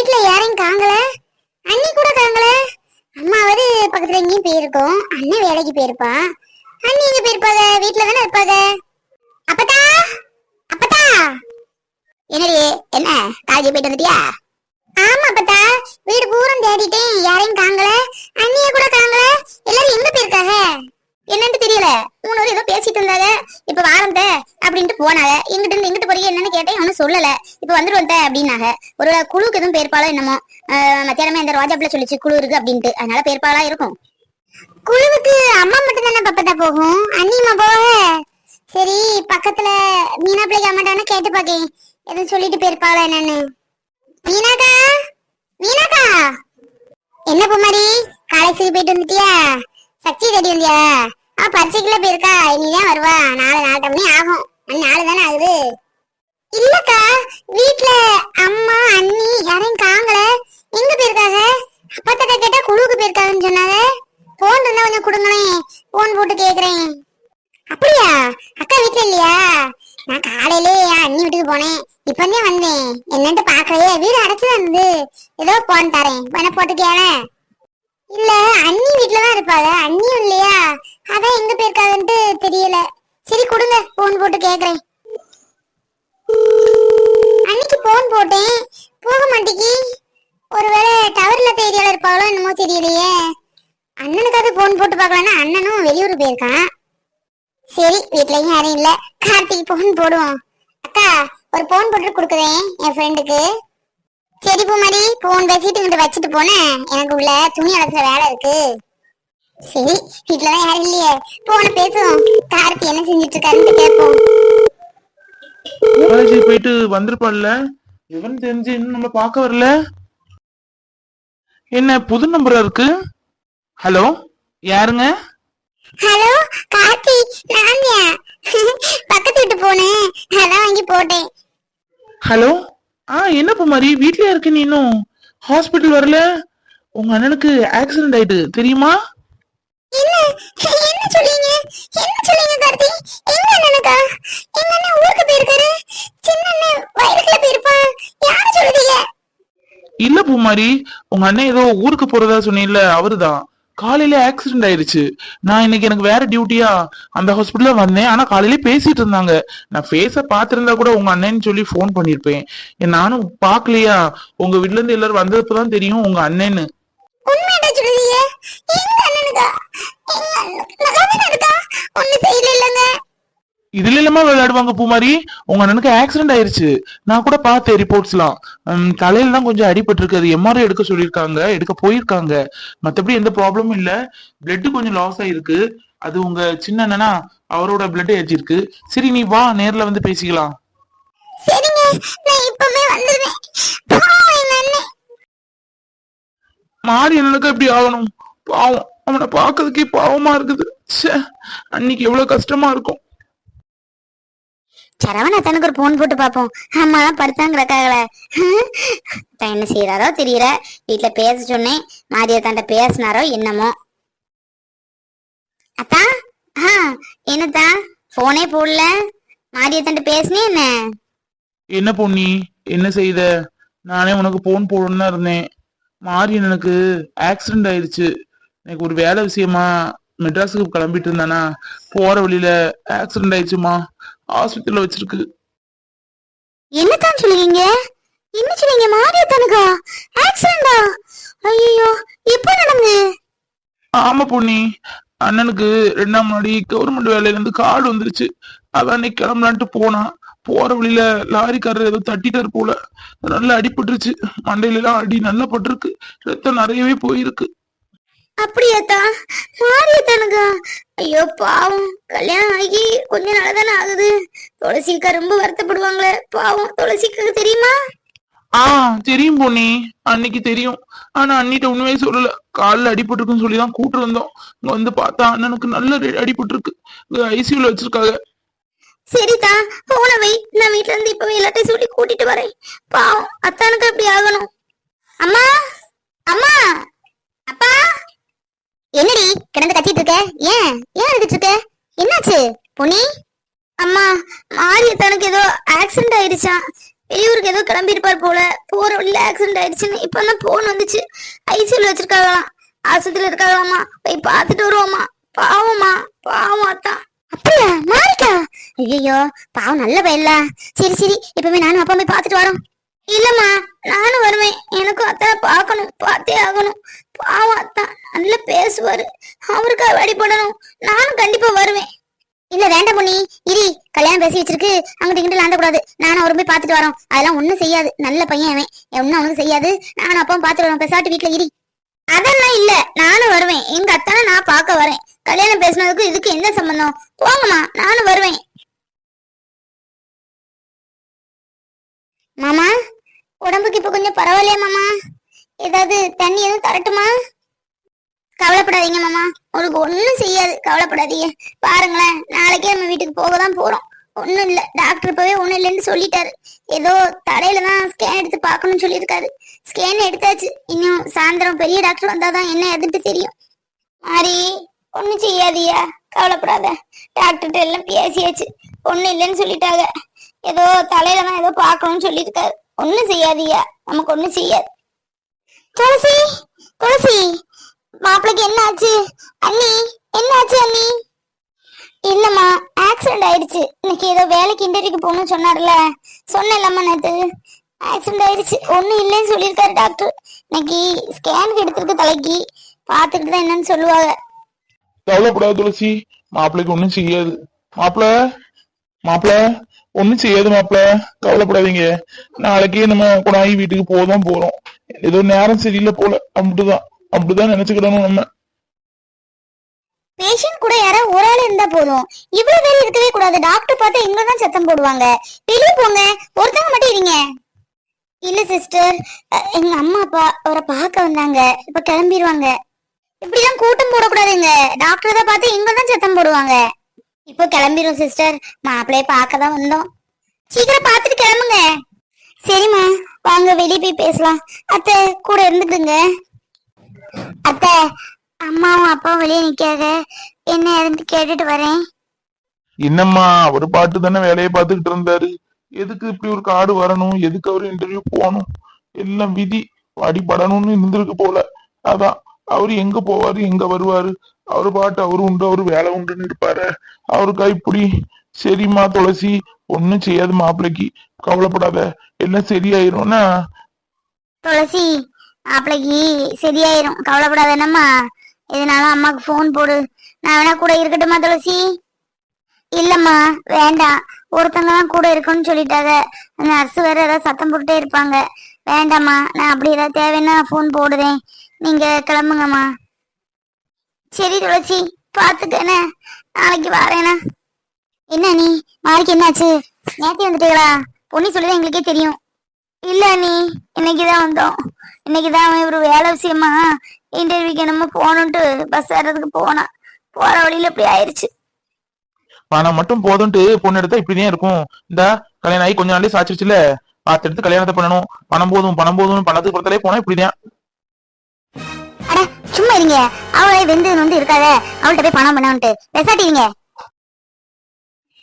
வீட்ல யாரையும் காங்கல அண்ணி கூட காங்கல அம்மாவது பக்கத்துல எங்கேயும் போயிருக்கோம். அண்ணன் வேலைக்கு போயிருப்பா. அண்ணி எங்க போயிருப்பாங்க? வீட்டுல தானே இருப்பாங்க. அப்பதா அப்பதா என்னடி என்ன காலேஜ் போயிட்டு வந்துட்டியா? ஆமா அப்பதா வீடு பூரம் தேடிட்டேன். யாரையும் காங்கல அண்ணிய கூட காங்கல எல்லாரும் எங்க போயிருக்காங்க? என்னன்னு தெரியல. மூணு ஏதோ பேசிட்டு இருந்தாங்க. இப்ப வாரந்த அப்படின்ட்டு போனாங்க. இங்கிட்டு இருந்து இங்கிட்டு போறீங்க என்னன்னு கேட்டேன். ஒன்னும் சொல்லல. இப்ப வந்தேன் அப்படின்னாங்க. ஒரு குழுக்கு எதுவும் பேர்பாலோ என்னமோ மத்தியானமே இந்த ரோஜாப்புல சொல்லிச்சு குழு இருக்கு அப்படின்ட்டு. அதனால பேர்பாலா இருக்கும். குழுவுக்கு அம்மா மட்டும் தானே பப்பத்தா போகும்? அண்ணிமா போக சரி பக்கத்துல மீனா பிள்ளைக்கு அம்மாட்டானு கேட்டு பாக்கேன். எதுவும் சொல்லிட்டு போயிருப்பாளா என்னன்னு. மீனாக்கா? மீனாக்கா? என்ன பூமாரி? காலேஜுக்கு போயிட்டு வந்துட்டியா? சக்தி தேடி வந்தியா? ஆ பரீட்சைக்குள்ள போயிருக்கா. இனிதான் வருவா. நாலு நாலு மணி ஆகும். நாலு தானே ஆகுது? இல்லக்கா வீட்ல அம்மா அண்ணி யாரையும் காங்கல எங்க போயிருக்காங்க? அப்பத்தட்ட கேட்டா குழுவுக்கு போயிருக்காங்கன்னு சொன்னாங்க. போன் இருந்தா கொஞ்சம் கொடுங்களேன் போன் போட்டு கேக்குறேன். அப்படியா? அக்கா வீட்ல இல்லையா? நான் காலையிலே என் அண்ணி வீட்டுக்கு போனேன். இப்பதான் வந்தேன். என்னன்ட்டு பாக்கலையே வீடு அடைச்சுதான் இருந்து ஏதோ போன் தரேன். வேணா போட்டு இல்ல அண்ணி வீட்டுலதான் தான் இருப்பாங்க. அண்ணியும் இல்லையா? அதான் எங்க போயிருக்காங்கன்ட்டு தெரியல. சரி கொடுங்க. போன் போட்டு கேக்குறேன். அன்னைக்கு போன் போட்டேன். போக மாட்டேங்கி ஒருவேளை டவர்ல ஏரியால இருப்பாங்களோ என்னமோ தெரியலையே. அண்ணனுக்காவது போன் போட்டு பார்க்கலாம்னா அண்ணனும் வெளியூர் போயிருக்கான். சரி வீட்லயும் யாரும் இல்ல. கார்த்திக் போன் போடுவோம் அக்கா ஒரு போன் போட்டு கொடுக்குறேன் என் ஃப்ரெண்டுக்கு சரி பூமாரி போன் பேசிட்டு இங்கிட்டு வச்சுட்டு போனேன். எனக்கு உள்ள துணி அலசுற வேலை இருக்கு. சரி வீட்டுலதான் யாரும் இல்லையே. போன பேசுவோம். கார்த்திக் என்ன செஞ்சுட்டு இருக்காருன்னு கேட்போம் காலேஜ் போயிட்டு வந்திருப்பாள்ல? இவன் தெரிஞ்சு இன்னும் நம்ம பார்க்க வரல. என்ன புது நம்பரா இருக்கு? ஹலோ யாருங்க? ஹலோ கார்த்தி நான் தான். பக்கத்து வீட்டு போனேன் அதான் வாங்கி போட்டேன். ஹலோ ஆ என்ன பூமாரி? வீட்லயே இருக்கு நீ இன்னும்? ஹாஸ்பிட்டல் வரல? உங்க அண்ணனுக்கு ஆக்சிடென்ட் ஆயிட்டு தெரியுமா? இல்ல பூமாரி உங்க அண்ணன் ஏதோ ஊருக்கு போறதா சொன்னீங்கல்ல அவருதான். காலையில ஆக்சிடென்ட் ஆயிருச்சு. நான் இன்னைக்கு எனக்கு வேற டியூட்டியா அந்த ஹாஸ்பிட்டல்ல வந்தேன். ஆனா காலையில பேசிட்டு இருந்தாங்க. நான் ஃபேஸ பாத்திருந்தா கூட உங்க அண்ணன்னு சொல்லி ஃபோன் பண்ணிருப்பேன் நானும் பாக்கலையா உங்க வீட்ல இருந்து எல்லாரும் வந்ததுப்பதான் தெரியும் உங்க அண்ணன்னு. இதுல இல்லாம விளையாடுவாங்க பூமாரி? உங்க அண்ணனுக்கு ஆக்சிடென்ட் ஆயிருச்சு. நான் கூட பார்த்தேன் ரிப்போர்ட்ஸ்லாம் தலையில தான் கொஞ்சம் அடிபட்டு இருக்கு அது எம்ஆர்ஐ எடுக்க சொல்லியிருக்காங்க. எடுக்க போயிருக்காங்க. மத்தபடி எந்த ப்ராப்ளமும் இல்ல. பிளட் கொஞ்சம் லாஸ் ஆயிருக்கு. அது உங்க சின்ன அண்ணனா அவரோட பிளட் ஏற்றிருக்கு சரி நீ வா. நேர்ல வந்து பேசிக்கலாம். மாறி அண்ணனுக்கு எப்படி ஆகணும். பாவம். அவனை பார்க்கறதுக்கே பாவமா இருக்குது. அன்னைக்கு எவ்வளவு கஷ்டமா இருக்கும். சரவணா தனக்கு ஒரு போன் போட்டு பாப்போம் அம்மா படுத்தாங்க கிடக்காங்களே தான் என்ன செய்யறாரோ தெரியல. வீட்டுல பேச சொன்னேன். மாரியத்தாண்ட பேசினாரோ என்னமோ. அத்தா ஆ என்னத்தா? போனே போடல. மாரியத்தாண்ட பேசுனே என்ன? என்ன பொண்ணி என்ன செய்த? நானே உனக்கு போன் போடணும்னு தான் இருந்தேன். மாறி எனக்கு ஆக்சிடென்ட் ஆயிடுச்சு. எனக்கு ஒரு வேலை விஷயமா மெட்ராஸுக்கு கிளம்பிட்டு இருந்தானா போற வழியில ஆக்சிடென்ட் ஆயிடுச்சுமா ஹாஸ்பிட்டல்ல வச்சிருக்கு. என்னத்தான் சொல்லுவீங்க? என்ன சொல்லுவீங்க? மாரியத்தானுக்கா ஆக்சிடென்டா ஐயோ எப்போ நடந்து ஆமா பொண்ணி அண்ணனுக்கு ரெண்டாம் முன்னாடி கவர்மெண்ட் வேலையில இருந்து கார்டு வந்துருச்சு. அதான் அன்னைக்கு கிளம்பலான்ட்டு போனான் போற வழியில லாரிக்காரர் ஏதோ தட்டிட்டாரு போல. நல்லா அடிபட்டுருச்சு. மண்டையில எல்லாம் அடி நல்லா பட்டிருக்கு. ரத்தம் நிறையவே போயிருக்கு. அப்படியாத்தா? மாரியத்தானுக்கா ஐயோ பாவம். கல்யாணம் ஆகி கொஞ்ச நாள் தானே ஆகுது. துளசிக்கா ரொம்ப வருத்தப்படுவாங்களே. பாவம் துளசிக்கு தெரியுமா? ஆ தெரியும் பொண்ணி அன்னைக்கு தெரியும். ஆனா அண்ணிட்ட உண்மையே சொல்லல. கால்ல அடிபட்டிருக்குன்னு சொல்லி தான் கூட்டு வந்தோம். இங்க வந்து பார்த்தா அண்ணனுக்கு நல்ல ரெ- அடிபட்டிருக்கு ஐசியூல வச்சிருக்காங்க. சரிதா போன வை. நான் வீட்ல இருந்து இப்பவே எல்லாத்தையும் சொல்லி கூட்டிட்டு வரேன். பாவம் அத்தானுக்கு அப்படி ஆகணும். அம்மா அப்பா என்னடி கிடந்து கத்திட்டு இருக்க? ஏன்? ஏன் அழுதுட்டு இருக்க? என்னாச்சு? பொன்னி? அம்மா மாரியத்தானுக்கு ஏதோ ஆக்சிடென்ட் ஆயிடுச்சான் வெளியூருக்கு ஏதோ கிளம்பி இருப்பார் போல. போற வழியில ஆக்சிடென்ட் ஆயிடுச்சுன்னு இப்ப தான் போன் வந்துச்சு? ஐசியூல வச்சிருக்காங்களாம். ஆஸ்பத்திரியில இருக்காங்களாமா? போய் பார்த்துட்டு வருவோமா? பாவமா? பாவம் அத்தான். அப்படியா? மாறிக்கா ஐயோ பாவம் நல்ல பையன்ல. சரி சரி. இப்பவே நானும் அப்பா போய் பார்த்துட்டு வரோம். இல்லம்மா நானும் வருவேன். எனக்கும் அத்தனை பார்க்கணும். பார்த்தே ஆகணும். பாவம் தான் நல்லா பேசுவாரு. அவருக்காக அடிபடணும் நானும் கண்டிப்பா வருவேன். இல்ல வேண்டாம் பொண்ணி இரி கல்யாணம் பேசி வச்சிருக்கு. அங்கிட்ட இங்கிட்ட லாண்ட கூடாது நானும் அவரும் போய் பார்த்துட்டு வரோம். அதெல்லாம் ஒண்ணும் செய்யாது. நல்ல பையன் அவன். ஒன்னும் அவனுக்கு செய்யாது. நானும் அப்பாவும் பார்த்துட்டு வரோம் பெசாட்டு வீட்டுல இரி. அதெல்லாம் இல்ல. நானும் வருவேன். எங்க அத்தான நான் பார்க்க வரேன். கல்யாணம் பேசினதுக்கு இதுக்கு என்ன சம்பந்தம்? போங்கம்மா. நானும் வருவேன். மாமா உடம்புக்கு இப்ப கொஞ்சம் பரவாயில்லையா மாமா? ஏதாவது தண்ணி எதுவும் தரட்டுமா? கவலைப்படாதீங்க மாமா. உனக்கு ஒண்ணும் செய்யாது. கவலைப்படாதீங்க. பாருங்களேன் நாளைக்கே நம்ம வீட்டுக்கு போக தான் போறோம். ஒண்ணும் இல்ல. டாக்டர் இப்பவே ஒண்ணும் இல்லைன்னு சொல்லிட்டாரு. ஏதோ தலையில தான் ஸ்கேன் எடுத்து பார்க்கணும்னு சொல்லியிருக்காரு. ஸ்கேன் எடுத்தாச்சு. இன்னும் சாயந்தரம் பெரிய டாக்டர் வந்தாதான் என்ன எதுன்ட்டு தெரியும். மாறி ஒண்ணும் செய்யாதியா கவலைப்படாத. டாக்டர்கிட்ட எல்லாம் பேசியாச்சு. ஒன்றும் இல்லைன்னு சொல்லிட்டாங்க. ஏதோ தலையில தான் ஏதோ பார்க்கணும்னு சொல்லியிருக்காரு. ஒண்ணும் செய்யாதியா நமக்கு ஒண்ணும் செய்யாது. துளசி துளசி. மாப்பிளைக்கு என்ன ஆச்சு அண்ணி என்ன ஆச்சு அண்ணி? இல்லம்மா ஆக்சிடென்ட் ஆயிடுச்சு. இன்னைக்கு ஏதோ வேலைக்கு இன்டர்வியூக்கு போகணும்னு சொன்னார்ல. சொன்னேன்லம்மா நேத்து. ஆக்சிடென்ட் ஆயிடுச்சு. ஒன்னும் இல்லைன்னு சொல்லியிருக்காரு டாக்டர் இன்னைக்கு ஸ்கேன் எடுத்திருக்கு தலைக்கு. பார்த்துக்கிட்டு தான் என்னன்னு சொல்லுவாங்க. கவலைப்படாத துளசி. மாப்பிள்ளைக்கு ஒண்ணும் செய்யாது. மாப்பிள மாப்பிள ஒன்றும் செய்யாது மாப்பிள. கவலைப்படாதீங்க. நாளைக்கே நம்ம குணாயி வீட்டுக்கு போதான் போறோம். ஏதோ நேரம் சரியில்லை போல. அப்படிதான். அப்படிதான் நினைச்சுக்கிடணும் நம்ம. பேஷண்ட் கூட யாராவது ஒரு ஆள் இருந்தா போதும். இவ்வளவு பேர் இருக்கவே கூடாது. டாக்டர் பார்த்தா இங்க தான் சத்தம் போடுவாங்க. வெளியே போங்க. ஒருத்தவங்க மட்டும் இருங்க. இல்ல சிஸ்டர் எங்க அம்மா அப்பா அவரை பார்க்க வந்தாங்க. இப்ப கிளம்பிடுவாங்க இப்படிதான் கூட்டம் போடக்கூடாதுங்க. டாக்டர் தான் பார்த்து இங்க தான் சத்தம் போடுவாங்க. இப்போ கிளம்பிடும் சிஸ்டர் மாப்பிள்ளைய பார்க்க தான் வந்தோம். சீக்கிரம் பார்த்துட்டு கிளம்புங்க. சரிம்மா வாங்க வெளியே போய் பேசலாம். அத்தை கூட இருந்துக்குங்க. அத்தை அம்மாவும் அப்பாவும் வெளியே நிக்காக என்ன இருந்து கேட்டுட்டு வரேன். என்னம்மா அவரு பாட்டு தானே வேலையை பார்த்துக்கிட்டு இருந்தாரு. எதுக்கு இப்படி ஒரு காடு வரணும்? எதுக்கு அவரு இன்டர்வியூ போகணும்? எல்லாம் விதி. அடிபடணும்னு இருந்திருக்கு போல. அதான் அவரு எங்க போவாரு எங்க வருவாரு? அவரு பாட்டு அவரு உண்டு அவரு வேலை உண்டுன்னு இருப்பாரு. அவருக்கா இப்படி? சரிம்மா துளசி ஒண்ணும் செய்யாது மாப்பிள்ளைக்கு கவலைப்படாத. எல்லாம் சரியாயிரும்னா? துளசி மாப்பிள்ளைக்கு சரியாயிரும். கவலைப்படாத என்னம்மா இதனால அம்மாக்கு ஃபோன் போடு. நான் வேணா கூட இருக்கட்டுமா துளசி? இல்லம்மா வேண்டாம். ஒருத்தங்க தான் கூட இருக்கணும்னு சொல்லிட்டாங்க. நர்ஸ் வேற ஏதாவது சத்தம் போட்டுட்டே இருப்பாங்க. வேண்டாம்மா நான் அப்படி ஏதாவது தேவைன்னா ஃபோன் போடுறேன். நீங்க கிளம்புங்கம்மா. சரி துளசி பாத்துக்கண்ணே நாளைக்கு வரேனா. என்ன நீ நாளைக்கு என்னாச்சு? நேத்தி வந்துட்டீங்களா? பொண்ணு சொல்லிதான் எங்களுக்கே தெரியும். இல்ல நீ இன்னைக்குதான் வந்தோம். இன்னைக்குதான் இவரு வேலை விஷயமா இன்டர்வியூக்கு என்னமோ போகணுன்ட்டு பஸ் ஏறதுக்கு போனான். போற வழியில இப்படி ஆயிருச்சு. பணம் மட்டும் போதும்ட்டு பொண்ணு எடுத்தா இப்படிதான் இருக்கும். இந்த கல்யாணம் ஆகி கொஞ்ச நாளே சாச்சிருச்சுல. பார்த்து எடுத்து கல்யாணத்தை பண்ணணும். பணம் போதும் பணம் போதும் பணத்துக்கு பொறுத்தாலே போனா இப்படிதான். அட சும்மா இருங்க. அவளே வெந்து வந்து இருக்காத. அவள்கிட்ட போய் பணம் பண்ணான்ட்டு பெசாட்டிங்க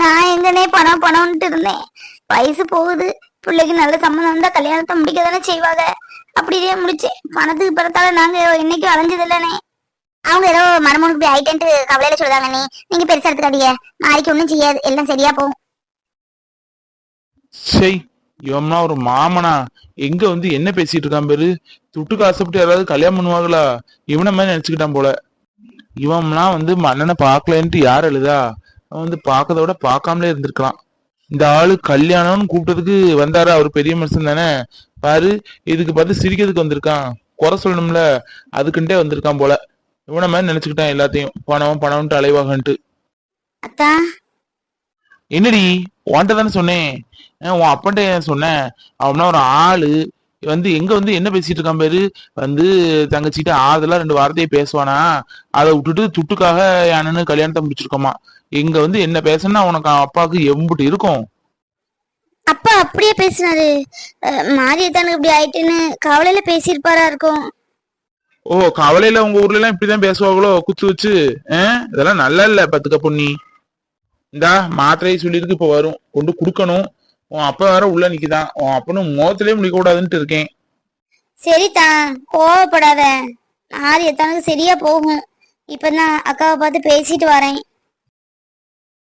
நான் எங்கனே பணம் பணம்ட்டு இருந்தேன். வயசு போகுது. பிள்ளைக்கு நல்ல சம்மந்தம் வந்தா கல்யாணத்தை முடிக்க தானே செய்வாங்க. அப்படியே முடிச்சேன். பணத்துக்கு பிறத்தால நாங்க என்னைக்கும் அலைஞ்சது இல்லனே. அவங்க ஏதோ மருமனுக்கு போய் ஆயிட்டேன்ட்டு கவலையில சொல்லுதாங்க நீ. நீங்க பெருசா எடுத்துக்காதீங்க. நாளைக்கு ஒண்ணும் செய்யாது. எல்லாம் சரியா போகும். சரி இவம்னா ஒரு மாமனா. எங்க வந்து என்ன பேசிட்டு இருக்கான் பேரு? துட்டுக்கு ஆசைப்பட்டு யாராவது கல்யாணம் பண்ணுவாங்களா? இவனை மாதிரி நினைச்சுக்கிட்டான் போல. இவன்லாம் வந்து மன்னனை பாக்கலன்ட்டு யார் எழுதா? வந்து பார்க்கறத விட பார்க்காமலே இருந்திருக்கலாம். இந்த ஆளு கல்யாணம்னு கூப்பிட்டதுக்கு வந்தாரா? அவர் பெரிய மனுஷன் தானே. பாரு இதுக்கு பார்த்து சிரிக்கிறதுக்கு வந்திருக்கான். குறை சொல்லணும்ல. அதுக்குன்ட்டே வந்திருக்கான் போல. இவனை மாதிரி நினைச்சுக்கிட்டான் எல்லாத்தையும். பணம் பணம்ட்டு அலைவாகன்ட்டு. அத்தா. என்னடி? உன்கிட்ட தானே சொன்னேன். உன் அப்பன்ட்ட சொன்னேன்? அவனா ஒரு ஆளு? வந்து எங்க வந்து என்ன பேசிட்டு இருக்கான் பேரு? வந்து தங்கச்சிட்ட ஆறுதலா ரெண்டு வார்த்தையை பேசுவானா? அதை விட்டுட்டு துட்டுக்காக அண்ணனு கல்யாணத்தை முடிச்சிருக்கோமா? எங்க வந்து என்ன பேசணும்னா உனக்கு அப்பாவுக்கு எம்புட்டு இருக்கும். அப்பா அப்படியே பேசினாரு. மாரியத்தானுக்கு இப்படி ஆயிட்டுன்னு கவலையில பேசியிருப்பாரா இருக்கும். ஓ கவலையில உங்க ஊர்ல எல்லாம் இப்படிதான் பேசுவாங்களோ? குத்து வச்சு இதெல்லாம் நல்லா இல்ல பத்துக்க பொண்ணி இந்தா மாத்திரையை சொல்லியிருக்கு இப்ப வரும். கொண்டு குடுக்கணும். உன் அப்பா வேற உள்ள நிக்குதான். உன் அப்பனும் முகத்திலே முடிக்க கூடாதுன்ட்டு இருக்கேன். சரிதா கோவப்படாத. நாலு எத்தானுக்கு சரியா போகும். இப்பதான் அக்காவை பார்த்து பேசிட்டு வரேன்.